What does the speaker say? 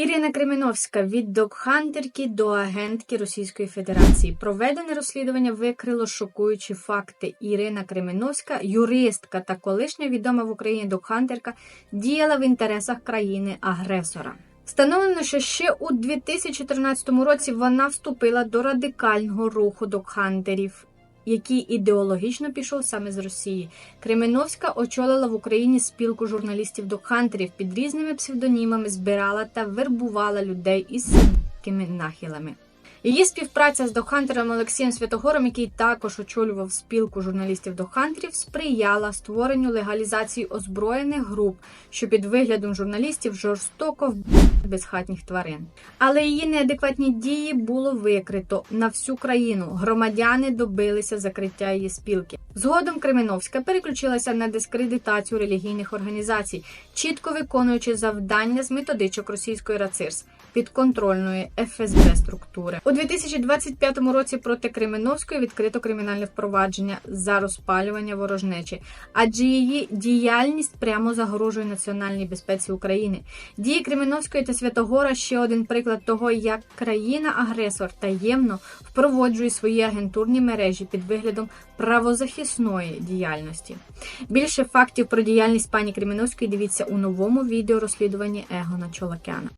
Ірина Кременовська від докхантерки до агентки Російської Федерації. Проведене розслідування викрило шокуючі факти. Ірина Кременовська, юристка та колишня відома в Україні докхантерка, діяла в інтересах країни-агресора. Встановлено, що ще у 2014 році вона вступила до радикального руху докхантерів, який ідеологічно пішов саме з Росії. Кременовська очолила в Україні спілку журналістів-докхантерів під різними псевдонімами, збирала та вербувала людей із садськими нахилами. Її співпраця з докхантером Олексієм Святогором, який також очолював спілку журналістів-докхантерів, сприяла створенню легалізації озброєних груп, що під виглядом журналістів жорстоко вбивають безхатніх тварин. Але її неадекватні дії було викрито на всю країну. Громадяни добилися закриття її спілки. Згодом Кременовська переключилася на дискредитацію релігійних організацій, чітко виконуючи завдання з методичок російської РАЦИРС підконтрольної ФСБ структури. У 2025 році проти Кременовської відкрито кримінальне впровадження за розпалювання ворожнечі, адже її діяльність прямо загрожує національній безпеці України. Дії Кременовської та Святогора ще один приклад того, як країна-агресор таємно впроводжує свої агентурні мережі під виглядом правозахисної діяльності. Більше фактів про діяльність пані Кременовської дивіться у новому відео розслідуванні Егона Чолакяна.